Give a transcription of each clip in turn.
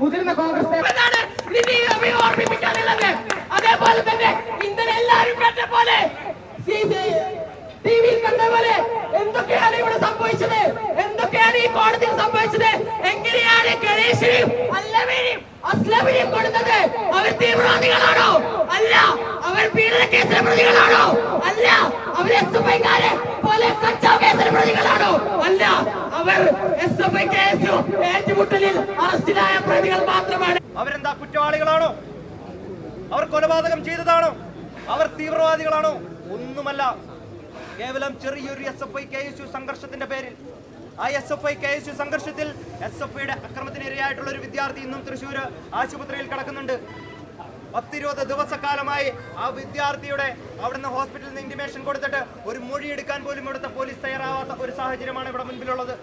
മുതിർന്ന കോൺഗ്രസ് അതേപോലെ തന്നെ ഇന്നലെ എല്ലാരും കണ്ട പോലെ ടിവിയിൽ കണ്ട പോലെ എന്തൊക്കെയാണ് ഇവിടെ സംഭവിച്ചത്? എന്തൊക്കെയാണ് ഈ കോടതിയിൽ സംഭവിച്ചത്? എങ്ങനെയാണ് ഗണേശിനെയും അല്ലവിനെയും അസ്ലമിനെയും കൊടുത്തത് അവർ തീവ്രവാദികളാണോ? അല്ല അവർ പീഡന പ്രതികളാണോ? അല്ല അവർ എസ് എഫ് പോലെ കഞ്ചാവ് കേസിലെ പ്രതികളാണോ അല്ല അവർ എസ് എഫ് ഐ കേസ് ഏറ്റുമുട്ടലിൽ അറസ്റ്റിലായ പ്രതികൾ മാത്രമാണ് അവരെന്താ കുറ്റവാളികളാണോ അവർ കൊലപാതകം ചെയ്തതാണോ? അവർ തീവ്രവാദികളാണോ? ഒന്നുമല്ല. കേവലം ചെറിയൊരു S F I K S U സംഘർഷത്തിന്റെ പേരിൽ. ആ S F I K S U സംഘർഷത്തിൽ എസ് എഫ് ഐയുടെ അക്രമത്തിനിരയായിട്ടുള്ള ഒരു വിദ്യാർത്ഥി ഇന്നും തൃശ്ശൂർ ആശുപത്രിയിൽ കിടക്കുന്നുണ്ട്. പത്തിരുപത് ദിവസക്കാലമായി ആ വിദ്യാർത്ഥിയുടെ അവിടുന്ന് ഹോസ്പിറ്റലിൽ നിന്ന് ഇന്റിമേഷൻ കൊടുത്തിട്ട് ഒരു മൊഴി എടുക്കാൻ പോലും ഇവിടുത്തെ പോലീസ് തയ്യാറാവാത്ത ഒരു സാഹചര്യമാണ് ഇവിടെ മുൻപിലുള്ളത്.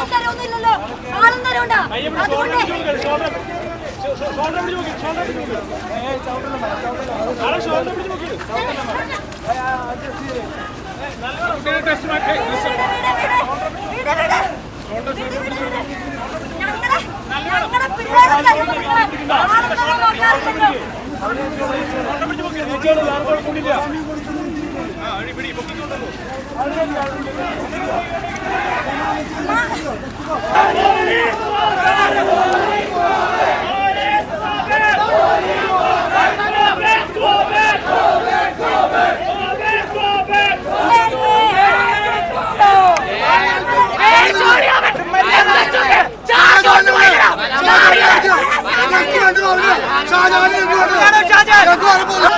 ആളും തരമൊന്നുമില്ലല്ലോ ആളും തരമുണ്ടാ അതുകൊണ്ട് ഞങ്ങളുടെ ഞങ്ങളുടെ പിള്ളേരുടെ ആളും തരം നോക്കാറുണ്ടല്ലോ ¡Vamos!